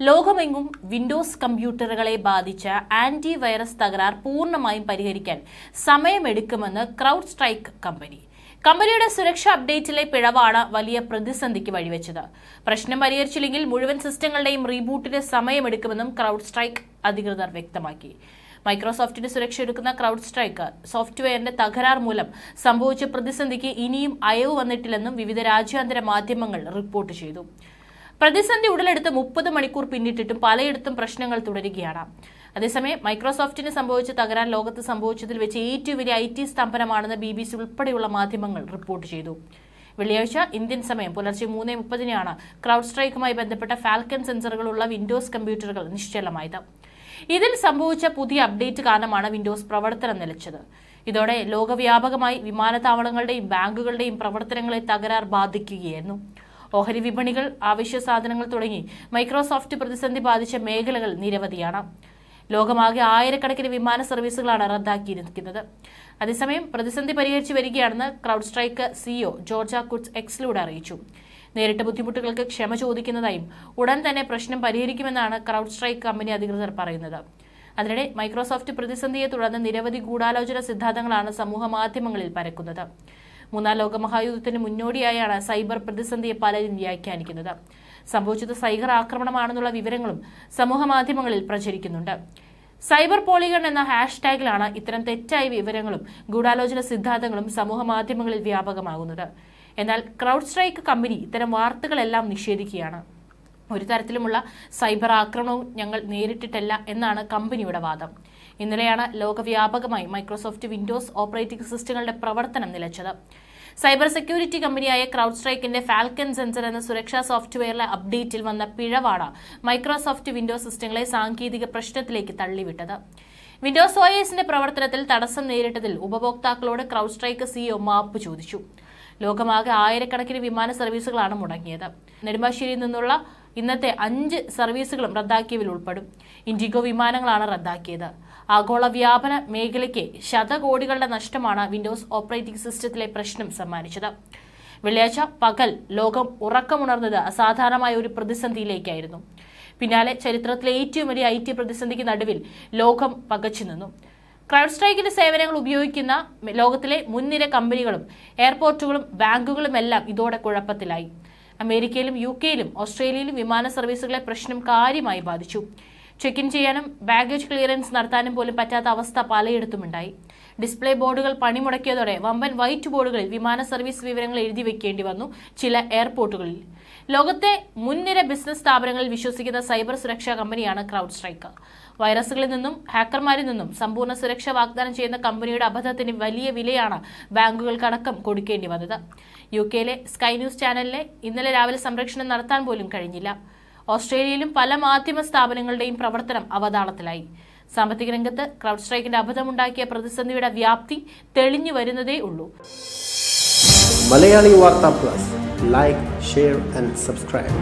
ലോകമെങ്ങും വിൻഡോസ് കമ്പ്യൂട്ടറുകളെ ബാധിച്ച anti virus തകരാർ പൂർണമായും പരിഹരിക്കാൻ സമയമെടുക്കുമെന്ന് ക്രൗഡ് സ്ട്രൈക്ക് കമ്പനി കമ്പനിയുടെ സുരക്ഷാ അപ്ഡേറ്റിലെ പിഴവാണ് വലിയ പ്രതിസന്ധിക്ക് വഴിവെച്ചത്. പ്രശ്നം പരിഹരിച്ചില്ലെങ്കിൽ മുഴുവൻ സിസ്റ്റങ്ങളുടെയും റീബൂട്ടിന് സമയമെടുക്കുമെന്നും ക്രൗഡ് സ്ട്രൈക്ക് അധികൃതർ വ്യക്തമാക്കി. മൈക്രോസോഫ്റ്റിന് സുരക്ഷ ഒരുക്കുന്ന ക്രൗഡ് സ്ട്രൈക്ക് സോഫ്റ്റ്വെയറിന്റെ തകരാർ മൂലം സംഭവിച്ച പ്രതിസന്ധിക്ക് ഇനിയും അയവ് വന്നിട്ടില്ലെന്നും വിവിധ രാജ്യാന്തര മാധ്യമങ്ങൾ റിപ്പോർട്ട് ചെയ്തു. പ്രതിസന്ധി ഉടലെടുത്ത് മുപ്പത് മണിക്കൂർ പിന്നിട്ടിട്ടും പലയിടത്തും പ്രശ്നങ്ങൾ തുടരുകയാണ്. അതേസമയം മൈക്രോസോഫ്റ്റിന് സംഭവിച്ച തകരാൻ ലോകത്ത് സംഭവിച്ചതിൽ വെച്ച് ഏറ്റവും വലിയ ഐ ടി സ്തംഭനമാണെന്ന് ബി ബി സി ഉൾപ്പെടെയുള്ള മാധ്യമങ്ങൾ റിപ്പോർട്ട് ചെയ്തു. വെള്ളിയാഴ്ച ഇന്ത്യൻ സമയം പുലർച്ചെ മൂന്ന് മുപ്പതിനാണ് ക്രൗഡ് സ്ട്രൈക്കുമായി ബന്ധപ്പെട്ട ഫാൽക്കൺ സെൻസറുകളുള്ള വിൻഡോസ് കമ്പ്യൂട്ടറുകൾ നിശ്ചലമായത്. ഇതിൽ സംഭവിച്ച പുതിയ അപ്ഡേറ്റ് കാരണമാണ് വിൻഡോസ് പ്രവർത്തനം നിലച്ചത്. ഇതോടെ ലോകവ്യാപകമായി വിമാനത്താവളങ്ങളുടെയും ബാങ്കുകളുടെയും പ്രവർത്തനങ്ങളെ തകരാർ ബാധിക്കുകയായിരുന്നു. ഓഹരി വിപണികൾ ആവശ്യ സാധനങ്ങൾ തുടങ്ങി മൈക്രോസോഫ്റ്റ് പ്രതിസന്ധി ബാധിച്ച മേഖലകൾ നിരവധിയാണ്. ലോകമാകെ ആയിരക്കണക്കിന് വിമാന സർവീസുകളാണ് റദ്ദാക്കിയിരിക്കുന്നത്. അതേസമയം പ്രതിസന്ധി പരിഹരിച്ചു വരികയാണെന്ന് CrowdStrike CEO George Kurtz എക്സിലൂടെ അറിയിച്ചു. നേരിട്ട ബുദ്ധിമുട്ടുകൾക്ക് ക്ഷമ ചോദിക്കുന്നതായും ഉടൻ തന്നെ പ്രശ്നം പരിഹരിക്കുമെന്നാണ് ക്രൗഡ് സ്ട്രൈക്ക് കമ്പനി അധികൃതർ പറയുന്നത്. അതിനിടെ മൈക്രോസോഫ്റ്റ് പ്രതിസന്ധിയെ തുടർന്ന് നിരവധി ഗൂഢാലോചന സിദ്ധാന്തങ്ങളാണ് സമൂഹ മാധ്യമങ്ങളിൽ പരക്കുന്നത്. മൂന്നാം ലോക മഹായുദ്ധത്തിന് മുന്നോടിയായാണ് സൈബർ പ്രതിസന്ധിയെ പലരും വ്യാഖ്യാനിക്കുന്നത്. സംഭവിച്ചത് സൈബർ ആക്രമണമാണെന്നുള്ള വിവരങ്ങളും സമൂഹ മാധ്യമങ്ങളിൽ പ്രചരിക്കുന്നുണ്ട്. സൈബർ പോളിഗൺ എന്ന ഹാഷ്ടാഗിലാണ് ഇത്തരം തെറ്റായ വിവരങ്ങളും ഗൂഢാലോചന സിദ്ധാന്തങ്ങളും സമൂഹ മാധ്യമങ്ങളിൽ വ്യാപകമാകുന്നത്. എന്നാൽ ക്രൗഡ് സ്ട്രൈക്ക് കമ്പനി ഇത്തരം വാർത്തകളെല്ലാം നിഷേധിക്കുകയാണ്. ഒരു തരത്തിലുമുള്ള സൈബർ ആക്രമണവും ഞങ്ങൾ നേരിട്ടിട്ടില്ല എന്നാണ് കമ്പനിയുടെ വാദം. ഇന്നലെയാണ് ലോകവ്യാപകമായി മൈക്രോസോഫ്റ്റ് വിൻഡോസ് ഓപ്പറേറ്റിംഗ് സിസ്റ്റങ്ങളുടെ പ്രവർത്തനം നിലച്ചത്. സൈബർ സെക്യൂരിറ്റി കമ്പനിയായ ക്രൗഡ് സ്ട്രൈക്കിന്റെ ഫാൽക്കൻ സെൻസർ എന്ന സുരക്ഷാ സോഫ്റ്റ്വെയറിലെ അപ്ഡേറ്റിൽ വന്ന പിഴവാണ് മൈക്രോസോഫ്റ്റ് വിൻഡോസ് സിസ്റ്റങ്ങളെ സാങ്കേതിക പ്രശ്നത്തിലേക്ക് തള്ളിവിട്ടത്. വിൻഡോസ് ഒ പ്രവർത്തനത്തിൽ തടസ്സം നേരിട്ടതിൽ ഉപഭോക്താക്കളോട് ക്രൗഡ് സ്ട്രൈക്ക് സിഇഒ മാപ്പ് ചോദിച്ചു. ലോകമാകെ ആയിരക്കണക്കിന് വിമാന സർവീസുകളാണ് മുടങ്ങിയത്. നെടുമ്പാശ്ശേരിയിൽ നിന്നുള്ള ഇന്നത്തെ അഞ്ച് സർവീസുകളും റദ്ദാക്കിയതിൽ ഉൾപ്പെടും. ഇൻഡിഗോ വിമാനങ്ങളാണ് റദ്ദാക്കിയത്. ആഗോള വ്യാപന മേഖലയ്ക്ക് ശതകോടികളുടെ നഷ്ടമാണ് വിൻഡോസ് ഓപ്പറേറ്റിംഗ് സിസ്റ്റത്തിലെ പ്രശ്നം സമ്മാനിച്ചത്. വെള്ളിയാഴ്ച പകൽ ലോകം ഉറക്കമുണർന്നത് അസാധാരണമായ ഒരു പ്രതിസന്ധിയിലേക്കായിരുന്നു. പിന്നാലെ ചരിത്രത്തിലെ ഏറ്റവും വലിയ ഐ ടി പ്രതിസന്ധിക്ക് നടുവിൽ ലോകം പകച്ചു നിന്നു. ക്രൗഡ് സ്ട്രൈക്കിന്റെ സേവനങ്ങൾ ഉപയോഗിക്കുന്ന ലോകത്തിലെ മുൻനിര കമ്പനികളും എയർപോർട്ടുകളും ബാങ്കുകളും എല്ലാം ഇതോടെ കുഴപ്പത്തിലായി. അമേരിക്കയിലും യു കെയിലും ഓസ്ട്രേലിയയിലും വിമാന സർവീസുകളെ പ്രശ്നം കാര്യമായി ബാധിച്ചു. ചെക്ക് ഇൻ ചെയ്യാനും ബാഗേജ് ക്ലിയറൻസ് നടത്താനും പോലും പറ്റാത്ത അവസ്ഥ പലയിടത്തുമുണ്ടായി. ഡിസ്പ്ലേ ബോർഡുകൾ പണിമുടക്കിയതോടെ വമ്പൻ വൈറ്റ് ബോർഡുകളിൽ വിമാന സർവീസ് വിവരങ്ങൾ എഴുതി വെക്കേണ്ടി വന്നു ചില എയർപോർട്ടുകളിൽ ലോകത്തെ മുൻനിര ബിസിനസ് സ്ഥാപനങ്ങളിൽ വിശ്വസിക്കുന്ന സൈബർ സുരക്ഷാ കമ്പനിയാണ് ക്രൗഡ് സ്ട്രൈക്ക് വൈറസുകളിൽ നിന്നും ഹാക്കർമാരിൽ നിന്നും സമ്പൂർണ സുരക്ഷ വാഗ്ദാനം ചെയ്യുന്ന കമ്പനിയുടെ അബദ്ധത്തിന് വലിയ വിലയാണ് ബാങ്കുകൾക്കടക്കം കൊടുക്കേണ്ടി വന്നത്. യു കെയിലെ സ്കൈ ന്യൂസ് ചാനലിലെ ഇന്നലെ രാവിലെ സംരക്ഷണം നടത്താൻ പോലും കഴിഞ്ഞില്ല. ഓസ്ട്രേലിയയിലും പല മാധ്യമ സ്ഥാപനങ്ങളുടെയും പ്രവർത്തനം അവതാളത്തിലായി. സാമ്പത്തിക രംഗത്ത് ക്രൗഡ് സ്ട്രൈക്കിന്റെ അബദ്ധമുണ്ടാക്കിയ പ്രതിസന്ധിയുടെ വ്യാപ്തി തെളിഞ്ഞു വരുന്നതേ ഉള്ളൂ. Malayali Vartha plus. Like share and subscribe